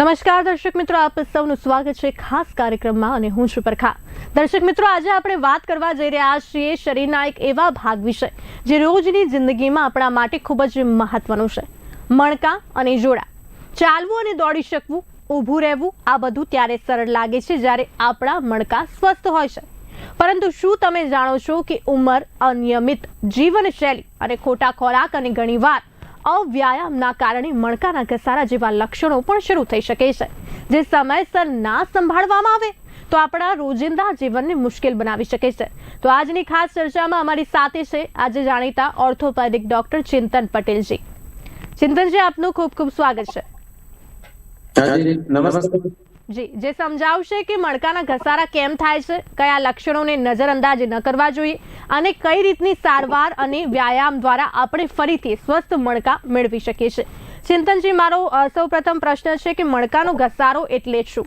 નમસ્કાર, દર્શક મિત્રો, આપ સૌનું સ્વાગત છે ખાસ કાર્યક્રમમાં અને હું છું પરખા. દર્શક મિત્રો, આજે આપણે વાત કરવા જઈ રહ્યા છીએ શરીરના એક એવા ભાગ વિશે, જે રોજની જિંદગીમાં આપણા માટે ખૂબ જ મહત્વનું છે. મણકા અને જોડા. ચાલવું અને દોડી શકવું, ઊભું રહેવું, આ બધું ત્યારે સરળ લાગે છે જ્યારે આપણા મણકા સ્વસ્થ હોય છે. પરંતુ શું તમે જાણો છો કે ઉંમર અનિયમિત જીવનશૈલી અને ખોટા ખોરાક અને ઘણીવાર અવ્યાયામના કારણે મણકાના ઘસારા જેવા લક્ષણો પણ શરૂ થઈ શકે છે. જે સમયસર ના સંભાળવામાં આવે, તો આપણા રોજિંદા જીવનને મુશ્કેલ બનાવી શકે છે. તો આજની ખાસ ચર્ચામાં અમારી સાથે છે આજે જાણીતા ઓર્થોપેડિક ડોક્ટર ચિંતન પટેલજી. ચિંતનજી, આપનું ખૂબ ખૂબ સ્વાગત છે. નમસ્તે જી જે સમજાવશે કે મણકાના ઘસારા કેમ થાય છે, કયા લક્ષણોને નજરઅંદાજ ન કરવા જોઈએ અને કઈ રીતની સારવાર અને વ્યાયામ દ્વારા આપણે ફરીથી સ્વસ્થ મણકા મેળવી શકીએ છીએ. ચિંતનજી, મારો સૌપ્રથમ પ્રશ્ન છે કે મણકાનો ઘસારો એટલે શું?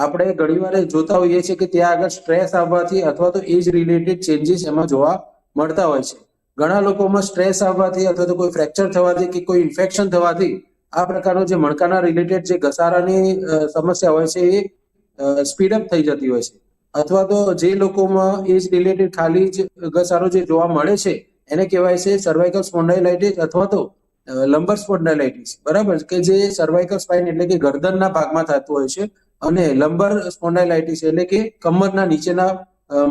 આપણે ઘણીવાર જોતા હોઈએ છીએ કે ત્યાં આગળ સ્ટ્રેસ આવવાથી અથવા તો એજ રિલેટેડ ચેન્જીસ એમાં જોવા મળતા હોય છે. ઘણા લોકોમાં સ્ટ્રેસ આવવાથી અથવા તો કોઈ ફ્રેક્ચર થવાથી કે કોઈ ઇન્ફેક્શન થવાથી આ પ્રકારનો જે મણકાના રિલેટેડ જે ઘસારાની સમસ્યા હોય છે એ સ્પીડઅપ થઈ જતી હોય છે. અથવા તો જે લોકોમાં એજ રિલેટેડ ખાલી જ ઘસારો જે જોવા મળે છે, એને કહેવાય છે સર્વાઇકલ સ્પોન્ડાઇલાઇટિસ અથવા તો લંબર સ્પોન્ડાઇલાઇટિસ બરાબર? કે જે સર્વાઇકલ સ્પાઇન એટલે કે ગરદનના ભાગમાં થતું હોય છે અને લંબર સ્પોન્ડાઇલાઇટિસ એટલે કે કમરના નીચેના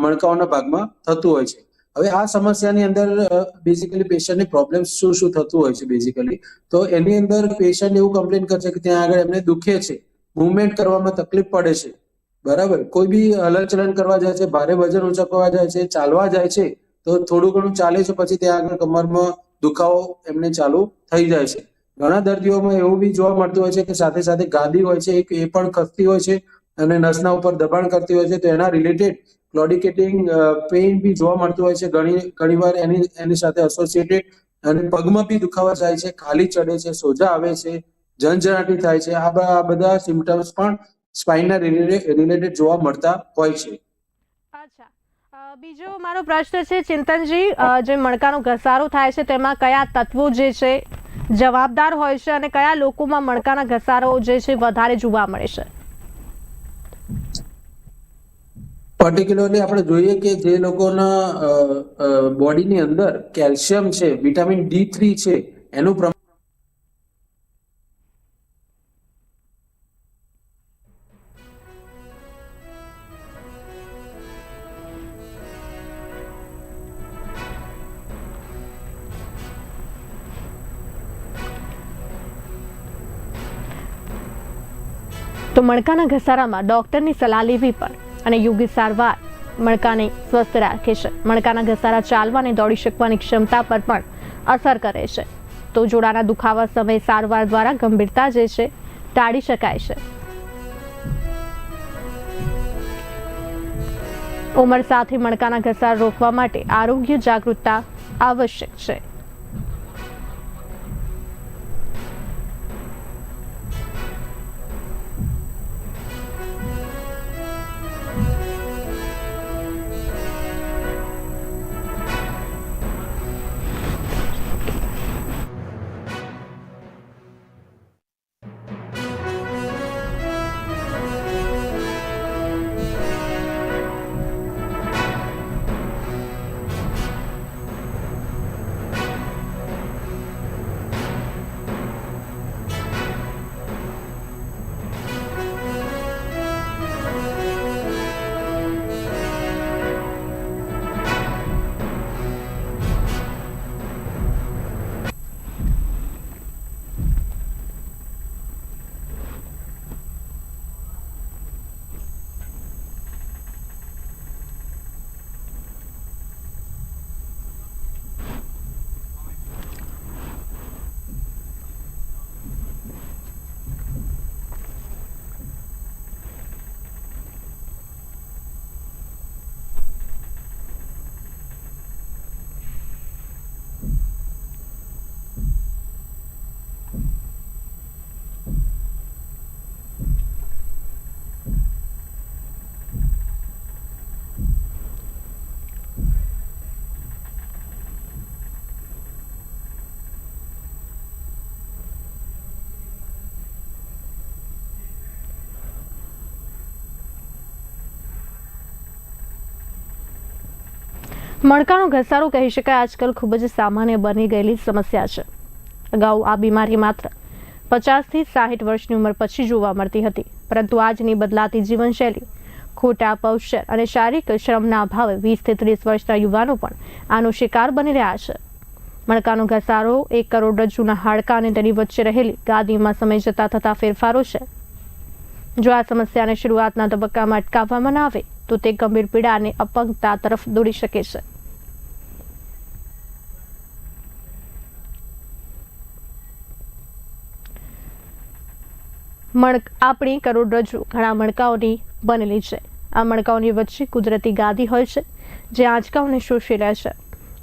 મણકાઓના ભાગમાં થતું હોય છે. હવે આ સમસ્યાની અંદર બેઝિકલી પેશન્ટને પ્રોબ્લેમ શું શું થતું હોય છે બેઝિકલી તો એની અંદર પેશન્ટ એવું કમ્પ્લેન કરશે કે ત્યાં આગળ એમને દુખે છે. મુવમેન્ટ કરવામાં તકલીફ પડે છે. બરાબર? કોઈ બી હલનચલન કરવા જાય છે, ભારે વજન ઉચકવા જાય છે, ચાલવા જાય છે, તો થોડું ઘણું ચાલે છે, પછી ત્યાં આગળ કમરમાં દુખાવો એમને ચાલુ થઈ જાય છે. ઘણા દર્દીઓમાં એવું બી જોવા મળતું હોય છે કે સાથે સાથે ગાદી હોય છે, એક એ પણ ખસતી હોય છે અને નસના ઉપર દબાણ કરતી હોય છે, તો એના રિલેટેડ ક્લોડિકેટિંગ પેઇન બી જોવા મળતું હોય છે. ઘણી ઘણીવાર એની એની સાથે એસોસિએટેડ અને પગમાં બી દુખાવા જાય છે, ખાલી ચડે છે, સોજા આવે છે જનજનાટી થાય છે. આ બધા બધા સિમ્ટમ્સ પણ સ્પાઇનના રિલેટેડ જોવા મળતા હોય છે. બીજો મારો પ્રશ્ન છે, ચિંતનજી જે મણકાનો ઘસારો થાય છે, તેમાં કયા તત્વો જે છે? જવાબદાર હોય છે અને કયા લોકોમાં મણકાના ઘસારો જે છે વધારે જોવા મળે છે? પર્ટિક્યુલરલી આપણે જોઈએ કે જે લોકોના બોડીની અંદર કેલ્શિયમ છે વિટામિન ડી થ્રી છે, એનું પ્રમાણ તો મણકાના ઘસારામાં ડોક્ટરની સલાહ લેવી પણ. અને યોગ્ય સારવાર. મણકાને સ્વસ્થ રાખે છે. મણકાના ઘસારા ચાલવા અને દોડી શકવાની ક્ષમતા પર પણ અસર કરે છે. તો જોડાના દુખાવા સમયે સારવાર દ્વારા ગંભીરતા જે છે, ટાળી શકાય છે. ઉંમર સાથે મણકાના ઘસારા રોકવા માટે આરોગ્ય જાગૃતતા આવશ્યક છે. મણકાનો ઘસારો કહી શકાય, આજકાલ ખૂબ જ સામાન્ય બની ગયેલી સમસ્યા છે. અગાઉ આ બીમારી માત્ર પચાસથી સાહીઠ વર્ષની ઉંમર પછી જોવા મળતી હતી, પરંતુ આજની બદલાતી જીવનશૈલી, ખોટા પૌષ્ટર અને શારીરિક શ્રમના અભાવે વીસથી ત્રીસ વર્ષના યુવાનો પણ આનો શિકાર બની રહ્યા છે. મણકાનો ઘસારો એક કરોડ રજ્જુના હાડકા અને તેની વચ્ચે રહેલી ગાદીમાં સમય જતા થતા ફેરફારો છે. જો આ સમસ્યાને શરૂઆતના તબક્કામાં અટકાવવામાં ના આવે તો તે ગંભીર પીડા અને અપંગતા તરફ દોરી શકે છે. મણક, આપણી કરોડરજ્જુ ઘણા મણકાઓની બનેલી છે. આ મણકાઓની વચ્ચે કુદરતી ગાદી હોય છે, જે આંચકાઓને શોષી લે છે.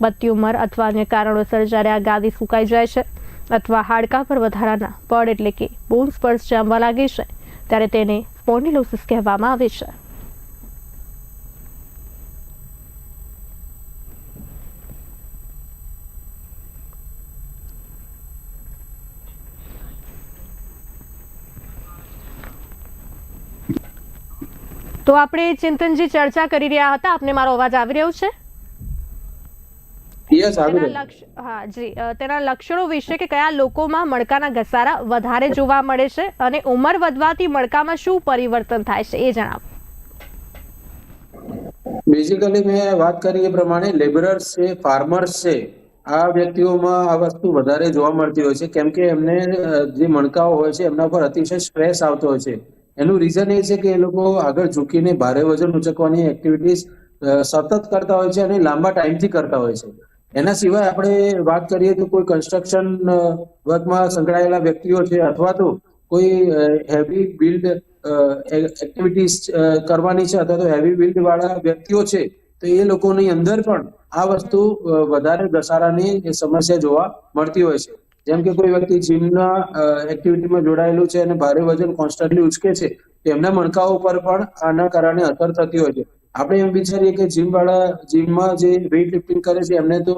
બત્તી ઉંમર અથવા અન્ય કારણોસર જ્યારે આ ગાદી સુકાઈ જાય છે અથવા હાડકા પર વધારાના પડ એટલે કે બોન્સ પર જામવા લાગે છે, ત્યારે તેને સ્પોન્ડિલોસિસ કહેવામાં આવે છે. તો આપણે ચિંતનજી ચર્ચા કરી રહ્યા હતા. આપને મારો અવાજ આવી રહ્યો છે? તેના હા જી. તેના લક્ષણો વિશે કે કયા લોકોમાં મણકાના ઘસારા વધારે જોવા મળે છે અને ઉંમર વધવાથી મણકામાં શું પરિવર્તન થાય છે એ જણાવો. બેઝિકલી મેં વાત કરી એ પ્રમાણે લેબરર્સ છે ફાર્મર્સ છે આ વ્યક્તિઓમાં આ વસ્તુ વધારે જોવા મળતી હોય છે. કેમ કે એમને જે મણકાઓ હોય છે એમના પર અતિશય સ્ટ્રેસ આવતો હોય છે. એનું રીઝન એ છે કે એ લોકો આગળ ઝૂકીને ભારે વજન ઉચકવાની એક્ટિવિટીઝ સતત કરતા હોય છે અને લાંબા ટાઈમથી કરતા હોય છે. એના સિવાય આપણે વાત કરીએ તો કોઈ કન્સ્ટ્રક્શન વર્કમાં સંકળાયેલા વ્યક્તિઓ છે અથવા તો કોઈ હેવી બિલ્ડ એક્ટિવિટીઝ કરવાની છે અથવા તો હેવી બિલ્ડ વાળા વ્યક્તિઓ છે, તો એ લોકોની અંદર પણ આ વસ્તુ વધારે ઘસારાની સમસ્યા જોવા મળતી હોય છે. જેમ કે કોઈ વ્યક્તિ જીમના એક્ટિવિટીમાં જોડાયેલું છે અને ભારે વજન કોન્સ્ટન્ટલી ઉચકે છે, તેમના મણકાઓ પર પણ આના કારણે અસર થતી હોય છે. આપણે એમ વિચારીએ કે જીમ વાળા જીમમાં જે વેઇટ લિફ્ટિંગ કરે છે, એમને તો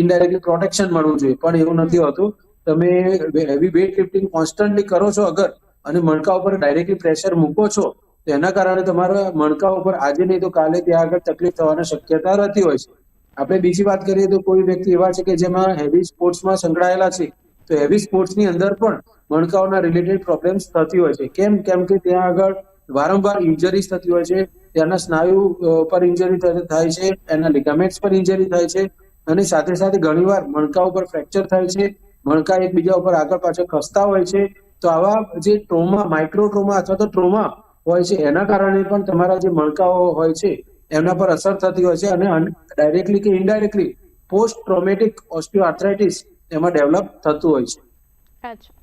ઇનડાયરેક્ટલી પ્રોટેક્શન મળવું જોઈએ, પણ એવું નથી હોતું. તમે હેવી વેઇટ લિફ્ટિંગ કોન્સ્ટન્ટલી કરો છો અગર અને મણકા ઉપર ડાયરેક્ટલી પ્રેશર મૂકો છો, તો એના કારણે તમારા મણકા ઉપર આજે નહીં તો કાલે ત્યાં આગળ તકલીફ થવાની શક્યતા રહેતી હોય છે. આપણે બીજી વાત કરીએ તો કોઈ વ્યક્તિ એવા છે કે જેમાં હેવી સ્પોર્ટ્સમાં સંકળાયેલા છે, તો હેવી સ્પોર્ટ્સની અંદર પણ મણકાઓના રિલેટેડ પ્રોબ્લેમ્સ થતી હોય છે. કેમ? કેમ કે ત્યાં આગળ વારંવાર ઇન્જરીઝ થતી હોય છે, ત્યાંના સ્નાયુ પર ઇન્જરી થાય છે, એના લિગામેન્ટ્સ પર ઇન્જરી થાય છે અને સાથે સાથે ઘણીવાર મણકા ઉપર ફ્રેક્ચર થાય છે, મણકા એકબીજા ઉપર આગળ પાછળ ખસતા હોય છે. તો આવા જે ટ્રોમા માઇક્રો ટ્રોમા અથવા તો ટ્રોમા હોય છે, એના કારણે પણ તમારા જે મણકાઓ હોય છે એમના પર અસર થતી હોય છે અને ડાયરેક્ટલી કે ઇનડાયરેક્ટલી પોસ્ટ ટ્રોમેટિક ઓસ્ટિયોઆર્થરાઇટિસ એમાં ડેવલપ થતું હોય છે. અચ્છા.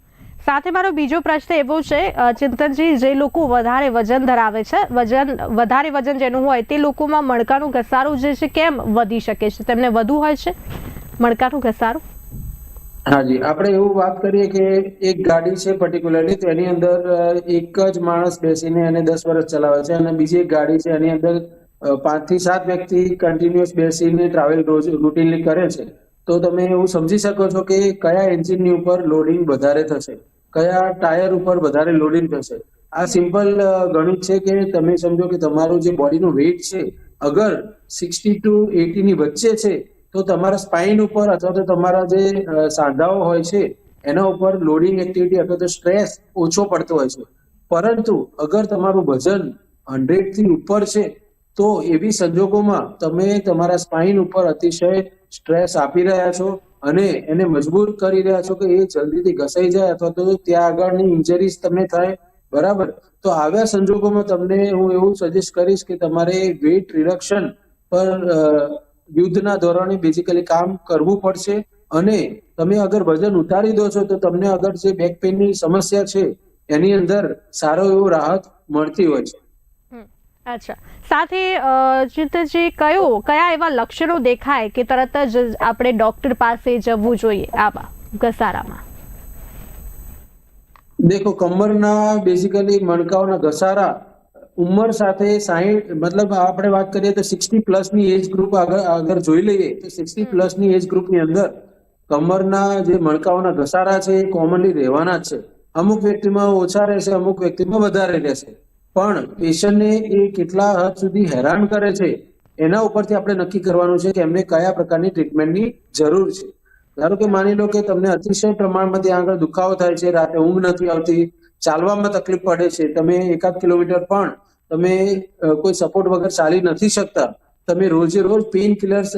સાથે મારો બીજો પ્રશ્ન એવો છે ચિંતનજી જે લોકો વધારે વજન ધરાવે છે વજન વધારે વજન જેનું હોય તે લોકોમાં મણકાનું ઘસારું જે છે કેમ વધી શકે છે? તેમને વધુ હોય છે? મણકાનો ઘસારું? હાજી આપણે એવું વાત કરીએ કે એક ગાડી છે પર્ટિક્યુલરલી તો એની અંદર એક જ માણસ બેસીને એને દસ વર્ષ ચલાવે છે અને બીજી એક ગાડી છે એની અંદર પાંચથી સાત વ્યક્તિ કન્ટિન્યુઅસ બેસીને ટ્રાવેલ રોજ રૂટીનલી કરે છે. તો તમે એવું સમજી શકો છો કે કયા એન્જિનની ઉપર લોડિંગ વધારે થશે? કયા ટાયર ઉપર વધારે લોડિંગ થશે? આ સિમ્પલ ગણિત છે કે તમે સમજો કે તમારું જે બોડીનું વેઇટ છે, અગર સિક્સટી ટુ એટીની વચ્ચે છે, તો તમારા સ્પાઇન ઉપર અથવા તો તમારા જે સાંધાઓ હોય છે, એના ઉપર લોડિંગ એક્ટિવિટી અથવા તો સ્ટ્રેસ ઓછો પડતો હોય છે. પરંતુ અગર તમારું વજન હંડ્રેડથી ઉપર છે તો એવી સંજોગોમાં તમે તમારા સ્પાઇન ઉપર અતિશય સ્ટ્રેસ આપી રહ્યા છો અને એને મજબૂર કરી રહ્યા છો કે એ જલ્દીથી ઘસાઈ જાય અથવા તો ત્યાં આગળની ઇન્જરીઝ તમને થાય. બરાબર? તો આવ્યા સંજોગોમાં તમને હું એવું સજેસ્ટ કરીશ કે તમારે વેઇટ રિડક્શન પર યુદ્ધના ધોરણે બેઝિકલી કામ કરવું પડશે અને તમે અગર વજન ઉતારી દો છો તો તમને અગર જે બેક પેઇનની સમસ્યા છે એની અંદર સારો એવો રાહત મળતી હોય છે. અચ્છા. સાથે જે કયો કયા એવા લક્ષણો દેખાય કે તરત જ આપણે ડોક્ટર પાસે જવું જોઈએ આવા ઘસારામાં? દેખો કમરના બેઝિકલી મણકાઓના ઘસારા ઉંમર સાથે સાહીઠ મતલબ આપણે વાત કરીએ તો સિક્સટી પ્લસની એજ ગ્રુપ આગળ આગળ જોઈ લઈએ તો સિક્સટી પ્લસની એજ ગ્રુપની અંદર કમરના જે મણકાઓના ઘસારા છે એ કોમનલી રહેવાના જ છે. અમુક વ્યક્તિમાં ઓછા રહેશે અમુક વ્યક્તિમાં વધારે રહેશે. પણ પેશન્ટને એ કેટલા હદ સુધી હેરાન કરે છે, એના ઉપરથી આપણે નક્કી કરવાનું છે કે એમને કયા પ્રકારની ટ્રીટમેન્ટની જરૂર છે. ધારો કે માની લો કે તમને અતિશય પ્રમાણમાં ત્યાં આગળ દુખાવો થાય છે, રાતે ઊંઘ નથી આવતી, ચાલવામાં તકલીફ પડે છે, તમે એકાદ કિલોમીટર પણ તમે કોઈ સપોર્ટ વગર ચાલી નથી શકતા, તમે રોજે રોજ પેઇન કિલર્સ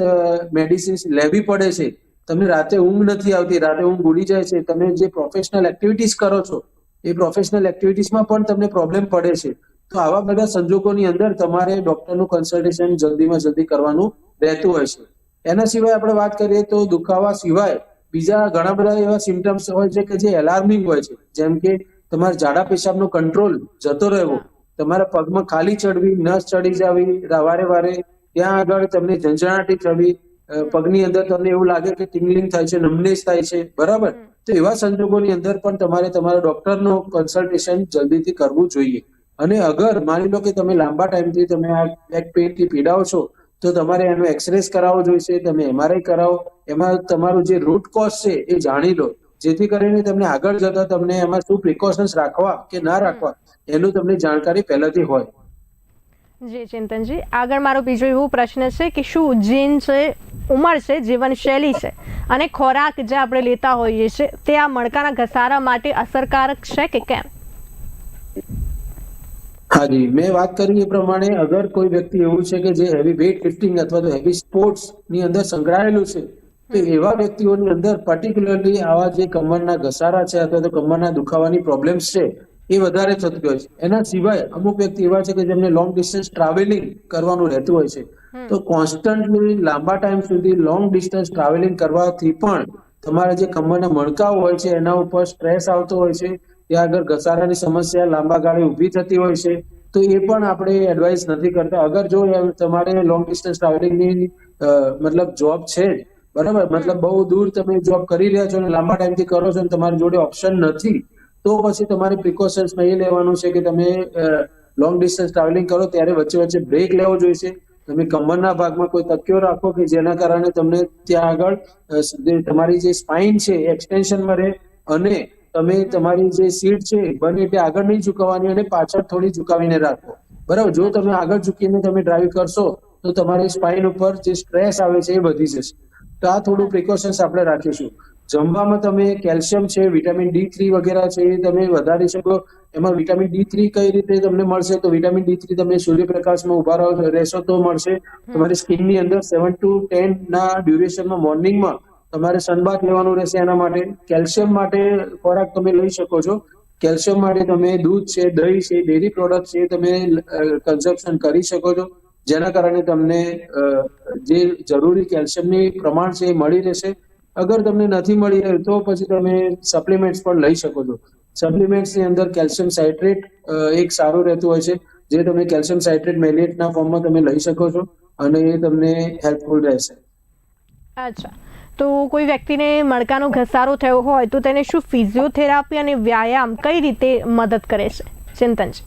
મેડિસિન્સ લેવી પડે છે તમને રાતે ઊંઘ નથી આવતી, રાતે ઊંઘ ઉડી જાય છે, તમે જે પ્રોફેશનલ એક્ટિવિટીઝ કરો છો એ પ્રોફેશનલ એક્ટિવિટીઝમાં પણ તમને પ્રોબ્લેમ પડે છે. તો આવા બધા સંજોગોની અંદર તમારે ડોક્ટરનું કન્સલ્ટેશન જલ્દીમાં જલ્દી કરવાનું રહેતું હોય છે. એના સિવાય આપણે વાત કરીએ તો દુખાવા સિવાય બીજા ઘણા બધા એવા સિમ્ટમ્સ હોય છે કે જે એલાર્મિંગ હોય છે. જેમ કે તમારા ઝાડા પેશાબનો કંટ્રોલ જતો રહેવો, તમારા પગમાં ખાલી ચડવી, નસ ચડી જવી, વારે વારે ત્યાં આગળ તમને ઝંઝણાટી થવી પગની અંદર તમને એવું લાગે કે ટિંગલિંગ થાય છે નમનેસ થાય છે. બરાબર? તો એવા સંજોગોની અંદર પણ તમારે તમારા ડોક્ટરનો કન્સલ્ટેશન જલ્દીથી કરવું જોઈએ. અને અગર માની લો કે તમે લાંબા ટાઈમથી તમે આ બેક પેઇનથી પીડાઓ છો તો તમારે એનો એક્સરેસ કરાવવો જોઈશે તમે એમઆરઆઈ કરાવો. એમાં તમારું જે રૂટ કોઝ છે એ જાણી લો. જેથી કરીને તમને આગળ જતા તમને એમાં શું પ્રિકોશન્સ રાખવા કે ના રાખવા એનું તમને જાણકારી પહેલાથી હોય. જી ચિંતનજી. આગળ મારો બીજો એવો પ્રશ્ન છે કે શું જીન છે ઉંમર છે જીવનશૈલી છે. અને ખોરાક જે આપણે લેતા હોઈએ છીએ તે આ મણકાના ઘસારા માટે અસરકારક છે કે કેમ? હાજી મેં વાત કરી એ પ્રમાણે અગર કોઈ વ્યક્તિ એવું છે કે જે હેવી વેઇટ લિફ્ટિંગ અથવા તો હેવી સ્પોર્ટ્સની અંદર સંકળાયેલું છે તો એવા વ્યક્તિઓની અંદર પર્ટિક્યુલરલી આવા જે કમરના ઘસારા છે અથવા તો કમરના દુખાવાની પ્રોબ્લેમ્સ છે એ વધારે થતી હોય છે. એના સિવાય અમુક વ્યક્તિ એવા છે કે જેમને લોંગ ડિસ્ટન્સ ટ્રાવેલિંગ કરવાનું રહેતું હોય છે. તો કોન્સ્ટન્ટલી લાંબા ટાઈમ સુધી લોંગ ડિસ્ટન્સ ટ્રાવેલિંગ કરવાથી પણ તમારા જે કમરના મણકાઓ હોય છે એના ઉપર સ્ટ્રેસ આવતો હોય છે ત્યાં આગળ ઘસારાની સમસ્યા લાંબા ગાળે ઊભી થતી હોય છે તો એ પણ આપણે એડવાઇસ નથી કરતા. અગર જો તમારે લોંગ ડિસ્ટન્સ ટ્રાવેલિંગની મતલબ જોબ છે બરાબર? મતલબ બહુ દૂર તમે જોબ કરી રહ્યા છો અને લાંબા ટાઈમથી કરો છો અને તમારી જોડે ઓપ્શન નથી તો પછી તમારે પ્રિકોશન્સ એ લેવાનું છે કે તમે લોંગ ડિસ્ટન્સ ટ્રાવેલિંગ કરો, ત્યારે વચ્ચે વચ્ચે બ્રેક લેવો જોઈશે. તમે કમરના ભાગમાં કોઈ તકિયો રાખો કે જેના કારણે તમને ત્યાં આગળ તમારી જે સ્પાઇન છે એક્સટેન્શનમાં રહે અને તમે તમારી જે સીટ છે બને એટલે આગળ નહીં ઝુકાવવાની અને પાછળ થોડી ઝુકાવીને રાખો. બરાબર? જો તમે આગળ ઝૂકીને તમે ડ્રાઈવ કરશો, તો તમારી સ્પાઇન ઉપર જે સ્ટ્રેસ આવે છે એ વધી જશે. તો આ થોડું પ્રિકોશન્સ આપણે રાખીશું. જમવામાં તમે કેલ્શિયમ છે, વિટામિન ડી થ્રી વગેરે છે, એ તમે વધારી શકો. એમાં વિટામિન ડી થ્રી કઈ રીતે તમને મળશે? તો વિટામિન ડી થ્રી તમને સૂર્યપ્રકાશમાં ઊભા રહો રહેશો તો મળશે. તમારી સ્કિનની અંદર સેવન ટુ ટેન ના ડ્યુરેશનમાં, મોર્નિંગમાં તમારે સનબાથ લેવાનું રહેશે એના માટે. કેલ્શિયમ માટે ખોરાક તમે લઈ શકો છો. કેલ્શિયમ માટે તમે દૂધ છે, દહીં છે ડેરી પ્રોડક્ટ છે, તમે કન્ઝપ્શન કરી શકો છો. જેના કારણે તમને જે જરૂરી કેલ્શિયમની પ્રમાણ છે એ મળી રહેશે. અગર તમને નથી મળી રહ્યું તો પછી તમે સપ્લિમેન્ટ્સ પણ લઈ શકો છો. સપ્લિમેન્ટ્સની અંદર કેલ્શિયમ સાઇટ્રેટ એક સારું રહેતું હોય છે જે તમે કેલ્શિયમ સાઇટ્રેટ મેલિએટના ફોર્મમાં તમે લઈ શકો છો અને એ તમને હેલ્પફુલ રહેશે. અચ્છા. તો કોઈ વ્યક્તિને મણકાનો ઘસારો થયો હોય તો તેને શું ફિઝિયોથેરાપી અને વ્યાયામ કઈ રીતે મદદ કરે છે? ચિંતનજી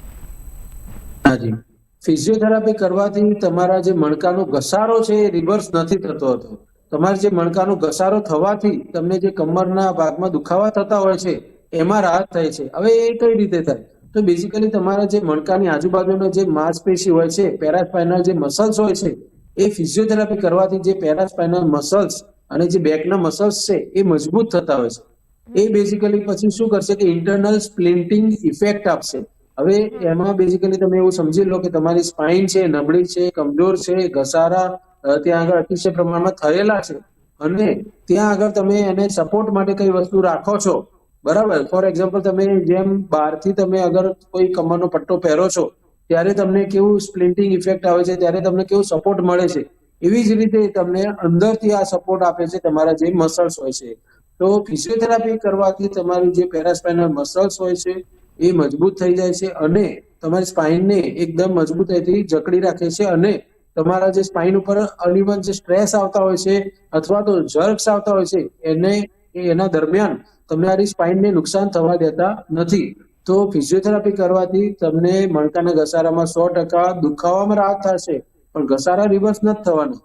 હાજી. ફિઝિયોથેરાપી કરવાથી તમારા જે મણકાનો ઘસારો છે એ રિવર્સ નથી થતો હતો. તમારે જે મણકાનો ઘસારો થવાથી તમને જે કમરના ભાગમાં દુખાવા થતા હોય છે એમાં રાહત થાય છે. હવે એ કઈ રીતે થાય? તો બેઝિકલી તમારા જે મણકાની આજુબાજુનો જે માંસપેશી હોય છે પેરાસ્પાઇનલ જે મસલ્સ હોય છે એ ફિઝિયોથેરાપી કરવાથી જે પેરાસ્પાઇનલ મસલ્સ અને જે બેકના મસલ્સ છે એ મજબૂત થતા હોય છે. એ બેઝિકલી પછી શું કરશે કે ઇન્ટરનલ સ્પ્લિન્ટિંગ ઇફેક્ટ આપશે. હવે એમાં બેઝિકલી તમે એવું સમજી લો કે તમારી સ્પાઇન છે નબળી છે કમજોર છે ઘસારા ત્યાં આગળ અતિશય પ્રમાણમાં થયેલા છે. અને ત્યાં આગળ તમે એને સપોર્ટ માટે કઈ વસ્તુ રાખો છો? બરાબર? ફોર એક્ઝામ્પલ તમે જેમ બહારથી તમે અગર કોઈ કમરનો પટ્ટો પહેરો છો, ત્યારે તમને કેવું સ્પ્લિન્ટિંગ ઇફેક્ટ આવે છે? ત્યારે તમને કેવું સપોર્ટ મળે છે? એવી જ રીતે તમને અંદરથી આ સપોર્ટ આપે છે તમારા જે મસલ્સ હોય છે. તો ફિઝિયોથેરાપી કરવાથી તમારું જે પેરાસ્પાઇનલ મસલ્સ હોય છે, એ મજબૂત થઈ જાય છે અને તમારી સ્પાઇનને એકદમ મજબૂતાઈથી જકડી રાખે છે અને તમારા જે સ્પાઇન ઉપર અનઇવન જે સ્ટ્રેસ આવતા હોય છે અથવા તો જર્ક્સ આવતા હોય છે, એને એના દરમિયાન તમારી સ્પાઇનને નુકસાન થવા દેતા નથી. તો ફિઝિયોથેરાપી કરવાથી તમને મણકાના ઘસારામાં સો ટકા દુખાવામાં રાહત થશે. પણ ઘસારા રિવર્સ નથી થવાના.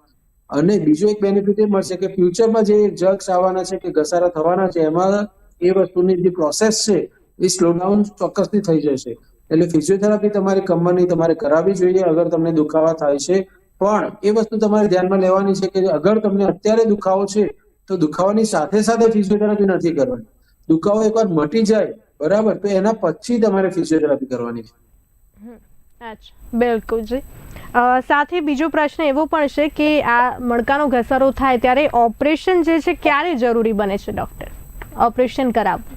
અને બીજો એક બેનિફિટ એ મળશે કે ફ્યુચરમાં જે જગ્સ આવવાના છે કે ઘસારા થવાના છે, એમાં એ વસ્તુની જે પ્રોસેસ છે, એ સ્લોડાઉન ચોક્કસથી થઈ જશે. એટલે ફિઝિયોથેરાપી તમારી કમરની તમારે કરાવવી જોઈએ. અગર તમને દુખાવા થાય છે પણ એ વસ્તુ તમારે ધ્યાનમાં લેવાની છે કે અગર તમને અત્યારે દુખાવો છે તો દુખાવાની સાથે સાથે ફિઝિયોથેરાપી નથી કરવાની. દુખાવો એકવાર મટી જાય બરાબર તો એના પછી તમારે ફિઝિયોથેરાપી કરવાની છે. બિલકુલ જી. સાથે બીજો પ્રશ્ન એવો પણ છે કે આ મણકાનો ઘસારો થાય ત્યારે ઓપરેશન જે છે ક્યારે જરૂરી બને છે ડોક્ટર? ઓપરેશન કરાવવું.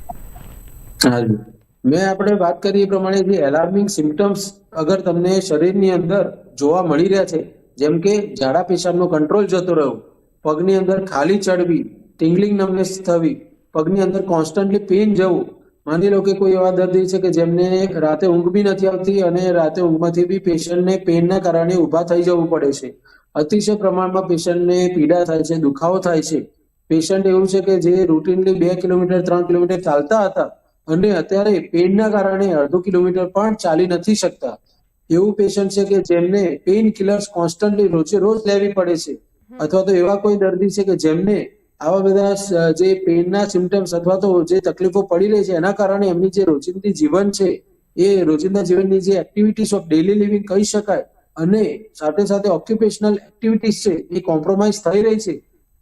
હાજી મેં આપણે વાત કરી એ પ્રમાણે જે એલાર્મિંગ સિમ્ટમ્સ અગર તમને શરીરની અંદર જોવા મળી રહ્યા છે જેમ કે ઝાડા પેશાબનો કંટ્રોલ જતો રહ્યો, પગની અંદર ખાલી ચડવી ટિંગલિંગ નમનેસ થવી, પગની અંદર કોન્સ્ટન્ટલી પેઇન જવું. માની લો કે કોઈ એવા દર્દી છે કે જેમને રાતે ઊંઘ બી નથી આવતી અને રાતે ઊંઘમાંથી બી પેશન્ટને પેઇનના કારણે ઊભા થઈ જવું પડે છે. અતિશય પ્રમાણમાં પેશન્ટને પીડા થાય છે, દુખાવો થાય છે. પેશન્ટ એવું છે કે જે રૂટીનલી બે કિલોમીટર, ત્રણ કિલોમીટર ચાલતા હતા અને અત્યારે પેઇનના કારણે અડધો કિલોમીટર પણ ચાલી નથી શકતા. એવું પેશન્ટ છે કે જેમને પેઇન કિલર્સ કોન્સ્ટન્ટલી રોજે રોજ લેવી પડે છે. અથવા તો એવા કોઈ દર્દી છે કે જેમને આવા બધા જે પેઇનના સિમ્ટમ્સ અથવા તો જે તકલીફો પડી રહી છે એના કારણે એમની જે રોજિંદી જીવન છે એ રોજિંદા જીવનની જે એક્ટિવિટીઝ ઓફ ડેલી લિવિંગ કહી શકાય અને સાથે સાથે ઓક્યુપેશનલ એક્ટિવિટીઝ છે એ કોમ્પ્રોમાઇઝ થઈ રહી છે.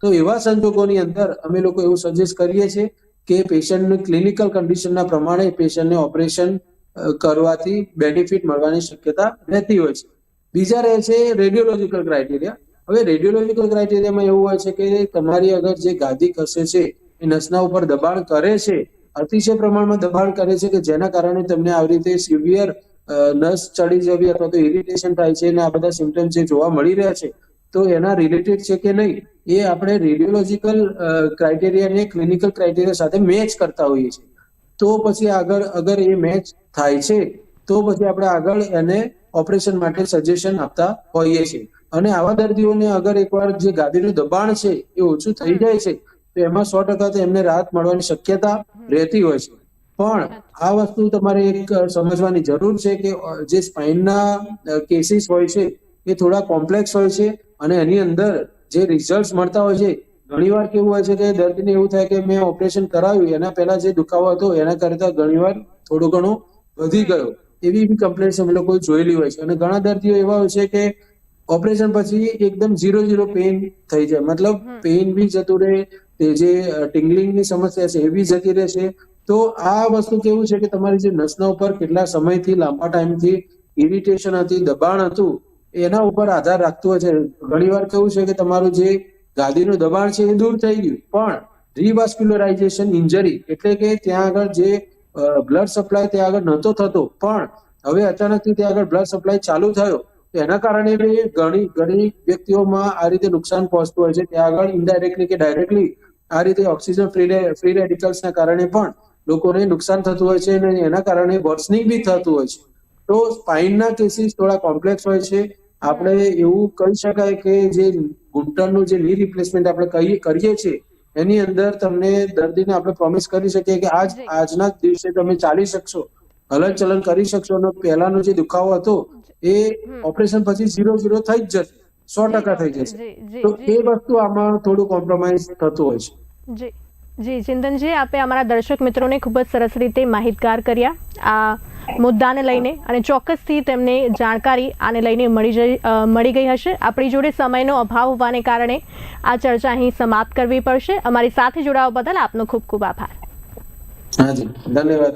તો એવા સંજોગોની અંદર અમે લોકો એવું સજેસ્ટ કરીએ છીએ કે પેશન્ટની ક્લિનિકલ કન્ડિશનના પ્રમાણે પેશન્ટને ઓપરેશન કરવાથી બેનિફિટ મળવાની શક્યતા રહેતી હોય છે. બીજા રહે છે રેડિયોલોજીકલ ક્રાઇટેરિયા હવે રેડિયોલોજીકલ ક્રાઇટેરિયામાં એવું હોય છે કે તમારી અગર જે ગાદી ખસે છે, એ નસના ઉપર દબાણ કરે છે, અતિશય પ્રમાણમાં દબાણ કરે છે કે જેના કારણે તમને આવી રીતે સિવિયર નસ ચડી જવી અથવા તો ઇરિટેશન થાય છે અને આ બધા સિમ્ટમ્સ જે જોવા મળી રહ્યા છે, તો એના રિલેટેડ છે કે નહીં, એ આપણે રેડિયોલોજીકલ ક્રાઇટેરિયાને ક્લિનિકલ ક્રાઇટેરિયા સાથે મેચ કરતા હોઈએ છીએ. તો પછી આગળ અગર એ મેચ થાય છે તો પછી આપણે આગળ એને ઓપરેશન માટે સજેશન આપતા હોઈએ છીએ. અને આવા દર્દીઓને અગર એકવાર જે ગાદીનું દબાણ છે એ ઓછું થઈ જાય છે તો એમાં સો ટકા તો એમને રાહત મળવાની શક્યતા રહેતી હોય છે. પણ આ વસ્તુ તમારે એક સમજવાની જરૂર છે કે જે સ્પાઇનના કેસીસ હોય છે એ થોડા કોમ્પ્લેક્સ હોય છે અને એની અંદર જે રિઝલ્ટ મળતા હોય છે ઘણીવાર કેવું હોય છે કે દર્દીને એવું થાય કે મેં ઓપરેશન કરાવ્યું એના પહેલા જે દુખાવો હતો એના કરતા ઘણીવાર થોડો ઘણો વધી ગયો. એવી બી કમ્પ્લેન્ટ્સ અમે લોકો જોયેલી હોય છે. અને ઘણા દર્દીઓ એવા હોય છે કે ઓપરેશન પછી એકદમ ઝીરો ઝીરો પેઇન થઈ જાય. મતલબ પેઇન બી જતું રહે તે જે ટિંગલિંગની સમસ્યા છે એ બી જતી રહેશે. તો આ વસ્તુ કેવું છે કે તમારી જે નસના ઉપર કેટલા સમયથી લાંબા ટાઈમથી ઇરિટેશન હતી દબાણ હતું એના ઉપર આધાર રાખતું હોય છે. ઘણીવાર કેવું છે કે તમારું જે ગાદીનું દબાણ છે એ દૂર થઈ ગયું. પણ રિવાસ્ક્યુલરાઇઝેશન ઇન્જરી એટલે કે ત્યાં આગળ જે બ્લડ સપ્લાય ત્યાં આગળ નહોતો થતો. પણ હવે અચાનકથી ત્યાં આગળ બ્લડ સપ્લાય ચાલુ થયો. તો એના કારણે ઘણી ઘણી વ્યક્તિઓમાં આ રીતે નુકસાન પહોંચતું હોય છે. ત્યાં આગળ ઇનડાયરેક્ટલી કે ડાયરેક્ટલી આ રીતે ઓક્સિજન ફ્રી ફ્રી રેડિકલ્સના કારણે પણ લોકોને નુકસાન થતું હોય છે અને એના કારણે વર્સનિંગ બી થતું હોય છે. તો સ્પાઇનના કેસીસ થોડા કોમ્પ્લેક્સ હોય છે. આપણે એવું કહી શકાય કે જે ઘૂંટણનું જે ની રિપ્લેસમેન્ટ આપણે કહીએ કરીએ છીએ એની અંદર તમને દર્દીને આપણે પ્રોમિસ કરી શકીએ કે આજ આજના જ દિવસે તમે ચાલી શકશો હલન ચલન કરી શકશો અને પહેલાનો જે દુખાવો હતો એ ઓપરેશન પછી ઝીરો ઝીરો થઈ જ જશે સો ટકા થઈ જશે. તો એ વસ્તુ આમાં થોડું કોમ્પ્રોમાઇઝ થતું હોય છે. જી ચિંતનજી આપે અમારા દર્શક મિત્રોને ખૂબ જ સરસ રીતે માહિતગાર કર્યા. આ મુદ્દાને લઈને અને ચોક્કસથી તેમને જાણકારી આને લઈને મળી જઈ મળી ગઈ હશે. આપણી જોડે સમયનો અભાવ હોવાને કારણે આ ચર્ચા અહીં સમાપ્ત કરવી પડશે. અમારી સાથે જોડાવા બદલ આપનો ખૂબ ખૂબ આભાર. ધન્યવાદ.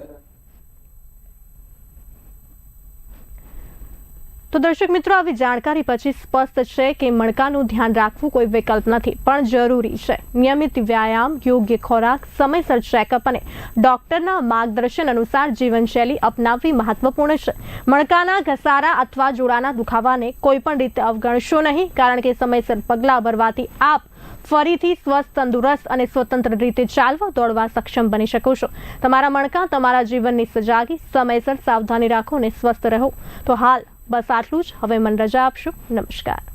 તો દર્શક મિત્રો, આવી જાણકારી પછી સ્પષ્ટ છે કે મણકાનું ધ્યાન રાખવું કોઈ વિકલ્પ નથી, પણ જરૂરી છે. નિયમિત વ્યાયામ, યોગ્ય ખોરાક, સમયસર ચેકઅપ અને ડોક્ટરના માર્ગદર્શન અનુસાર જીવનશૈલી અપનાવવી મહત્વપૂર્ણ છે. મણકાના ઘસારા અથવા જોડાના દુખાવાને કોઈ પણ રીતે અવગણશો નહીં, કારણ કે સમયસર પગલાં ભરવાથી આપ ફરીથી સ્વસ્થ, તંદુરસ્ત અને સ્વતંત્ર રીતે ચાલવા, દોડવા સક્ષમ બની શકો છો. તમારા મણકા તમારા જીવનની સજાગી, સમયસર સાવધાની રાખો અને સ્વસ્થ રહો. તો હાલ બસ આટલું જ. હવે મને રજા આપશો. નમસ્કાર.